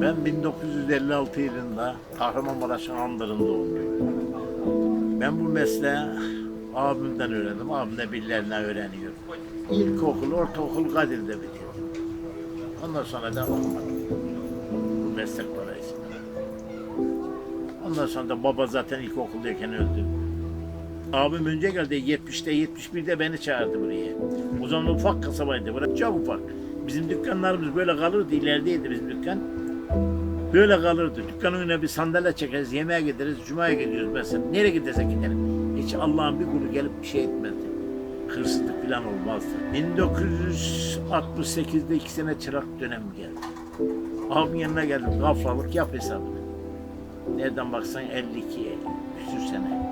Ben 1956 yılında Kahramanmaraş'ın Andır'ın doğumluyum. Ben bu mesleği abimden öğrendim. Abim de birilerinden öğreniyor. İlkokul, ortaokul Kadir'de bitirdim. Ondan sonra da okumadım. Bu meslek dolayısıyla. Ondan sonra da baba zaten ilkokuldayken öldü. Abim önce geldi 70'te 71'de beni çağırdı buraya. O zaman ufak kasabaydı. Burası çok ufak. Bizim dükkanlarımız böyle kalırdı. ilerideydi bizim dükkan. Böyle kalırdı. Dükkanın önüne bir sandalye çekeriz, yemeğe gideriz, cumaya gidiyoruz mesela. Nereye gidersek gidelim. Hiç Allah'ın bir kulu gelip bir şey etmedi. Hırsızlık falan olmazdı. 1968'de iki sene çırak dönemi geldi. Abim yanına geldim. Gafralık yap hesabını. Nereden baksan 52 küsür sene.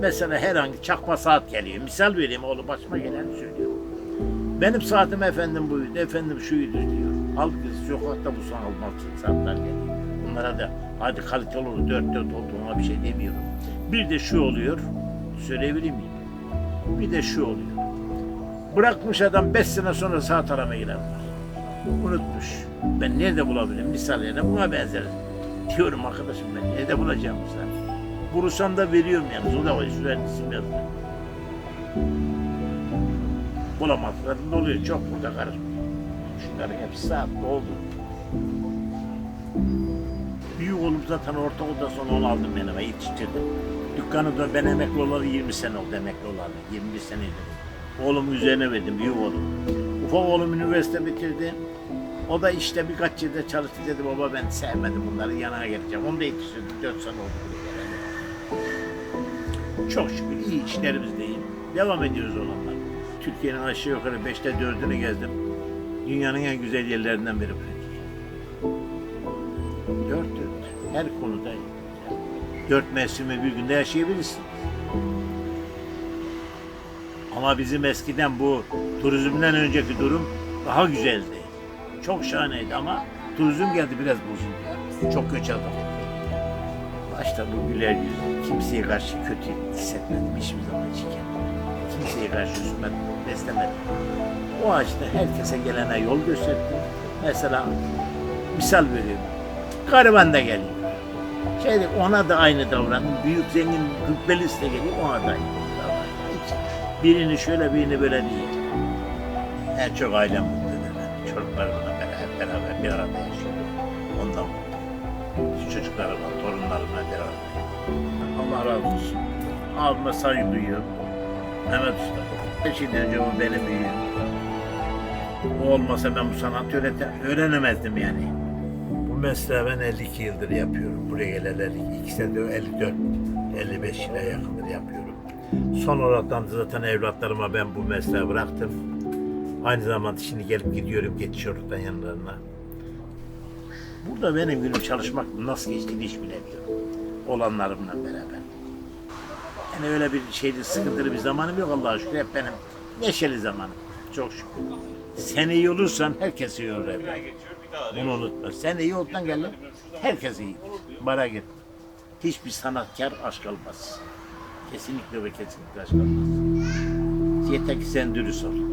Mesela herhangi çakma saat geliyor. Misal vereyim oğlum başıma geleni söylüyorum. Benim saatim efendim buydu, efendim şuydu diyor. Halbuki sokakta bu son olmaz saatler geliyor. Bunlara da hadi kaliteli olur, dört dört olduğuna bir şey demiyorum. Bir de şu oluyor, söyleyebilir miyim? Bir de şu oluyor. Bırakmış adam beş sene sonra saat arama girer. Unutmuş. Ben nerede bulabilirim? Misal yerine buna benzer. Diyorum arkadaşım ben nerede bulacağım misal? Bulursam da veriyorum yalnız. O da var. Şuraya isim yazdım. Bulamadıklarında oluyor. Çok burada karışmış. Şunların hepsi saat oldu. Büyük oğlum zaten ortaokulda sonra onu aldım yanıma yetiştirdim. Dükkanı da ben emekli olalı 20 sene oldu emekli olalı. 21 seneydi. Oğlum üzerine verdim büyük oğlum. Ufak oğlum üniversite bitirdi. O da işte birkaç yılda çalıştı dedi baba ben sevmedim bunları yanına geleceğim. Onu da yetiştirdim 4 sene oldu. Çok şükür iyi işlerimiz. Devam ediyoruz olanlar. Türkiye'nin aşağı yukarı beşte dördünü gezdim. Dünyanın en güzel yerlerinden biri Fethiye. Dört dört. Her konuda. Dört mevsimi bir günde yaşayabilirsin. Ama bizim eskiden bu turizmden önceki durum daha güzeldi. Çok şahaneydi ama turizm geldi biraz bozuldu. Çok göç aldım. Başta bu güler yüz, kimseye karşı kötü hissetmedim hiçbir zaman hiç kendimi. Kimseye karşı üzülmedim, beslemedim. O açıda herkese gelene yol gösterdim. Mesela misal veriyorum. Gariban da geliyor. Şeyde ona da aynı davranın. Büyük zengin rütbelisi de geliyor ona da aynı davranın. Hiç birini şöyle birini böyle değil. En çok ailem mutludur ben. Çocuklarımla beraber, beraber bir arada yaşıyorum. Ondan mutluyum. Şu çocuklarımla, torunlarımla beraber. Allah razı olsun. Abime saygı duyuyorum. Mehmet Usta. Şeyden önce o benim büyüğüm. O olmasa ben bu sanatı öğrete, öğrenemezdim yani. Bu mesleği ben 52 yıldır yapıyorum. Buraya geleli 2 senedir 54, 55 yıla yakındır yapıyorum. Son olarak da zaten evlatlarıma ben bu mesleği bıraktım. Aynı zamanda şimdi gelip gidiyorum geçiyorluktan yanlarına. Burada benim günüm çalışmak nasıl geçtiğini hiç bilemiyorum. Olanlarımla beraber. Yani öyle bir şeydi, sıkıntılı bir zamanım yok Allah'a şükür. Hep benim neşeli zamanım. Çok şükür. Sen iyi olursan herkes iyi olur evladım. Bunu unutma. Sen iyi oldun gelin. Herkes iyi. Bara git. Hiçbir sanatkar aşk almaz. Kesinlikle ve kesinlikle aşk almaz. Yeter ki sen dürüst ol.